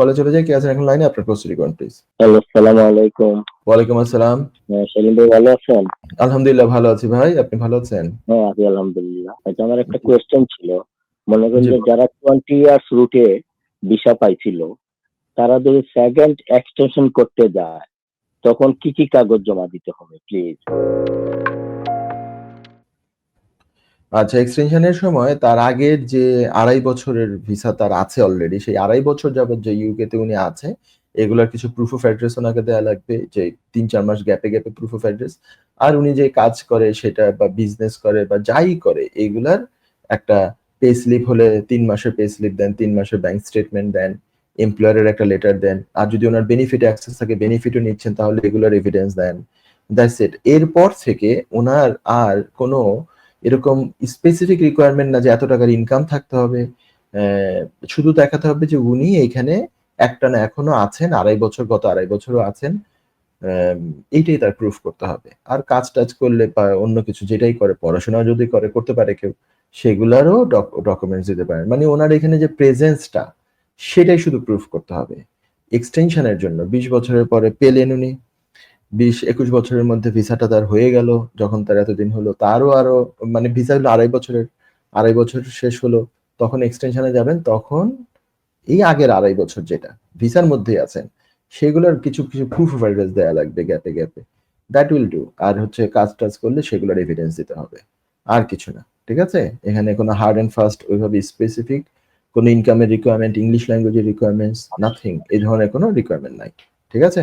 কলে চলে যাই কে আছেন এখন লাইনে? আপনার প্রস্তুতি করুন প্লিজ হ্যালো সালামু আলাইকুম। ওয়ালাইকুম আসসালাম। হ্যাঁ, সেলিম ভাই ভালো আছেন? আলহামদুলিল্লাহ ভালো আছি ভাই। আপনি ভালো আছেন? হ্যাঁ আছি আলহামদুলিল্লাহ। আচ্ছা আমার একটা কোয়েশ্চেন ছিল। মনে করেন যে যারা টোয়েন্টি ইয়ার্স রুটে ভিসা পাইছিল তারা যদি সেকেন্ড এক্সটেনশন করতে যায় তখন কি কি কাগজ জমা দিতে হবে প্লিজ আচ্ছা এক্সটেনশনের সময় তার আগের যে আড়াই বছরের ভিসা তার আছে অলরেডি সেই আড়াই বছর যাবত যে ইউকে তে উনি আছে, এগুলার কিছু প্রুফ অফ অ্যাড্রেস ওনাকে দেওয়া লাগবে, যে তিন চার মাস গ্যাপে গ্যাপে প্রুফ অফ অ্যাড্রেস আর উনি যে কাজ করে সেটা বা বিজনেস করে বা যাই করে, এগুলার একটা পে স্লিপ হলে তিন মাসের পে স্লিপ দেন, তিন মাসের ব্যাংক স্টেটমেন্ট দেন এমপ্লয়ারের একটা লেটার দেন, আর যদি ওনার বেনিফিট অ্যাক্সেস থাকে বেনিফিটও নিচ্ছেন, তাহলে এগুলার এভিডেন্স দেন। দ্যাটস ইট এরপর থেকে ওনার আর কোনো এরকম স্পেসিফিক রিকোয়ারমেন্ট না যে এত টাকার ইনকাম থাকতে হবে। শুধু দেখাতে হবে যে উনি এখানে একটা না এখনও আছেন, আড়াই বছর, গত আড়াই বছরও আছেন। এইটাই তার প্রুফ করতে হবে। আর কাজ টাজ করলে বা অন্য কিছু যেটাই করে পড়াশোনা যদি করে, করতে পারে কেউ, সেগুলারও ডকুমেন্টস দিতে পারেন। মানে ওনার এখানে যে প্রেজেন্সটা সেটাই শুধু প্রুফ করতে হবে। এক্সটেনশনের জন্য, বিশ বছরের পরে পেলেন উনি। বিশ একুশ বছরের মধ্যে ভিসাটা তার হয়ে গেল, যখন তার এতদিন হলো। তারও আরও মানে ভিসা হলো আড়াই বছরের, আড়াই বছর শেষ হলো, তখন এক্সটেনশনে যাবেন, তখন এই আগের আড়াই বছর যেটা, ভিসার মধ্যেই আছেন, সেগুলোর কিছু কিছু প্রুফ অফ অ্যাড্রেস দেওয়া লাগবে গ্যাপে গ্যাপে দ্যাট উইল ডু আর হচ্ছে কাজ টাজ করলে সেগুলোর এভিডেন্স দিতে হবে। আর কিছু না, ঠিক আছে? এখানে কোনো হার্ড অ্যান্ড ফাস্ট ওইভাবে স্পেসিফিক কোনো ইনকামের রিকোয়ারমেন্ট ইংলিশ ল্যাঙ্গুয়েজের রিকোয়ারমেন্টস নাথিং এই ধরনের কোনো রিকোয়ারমেন্ট নাই, ঠিক আছে?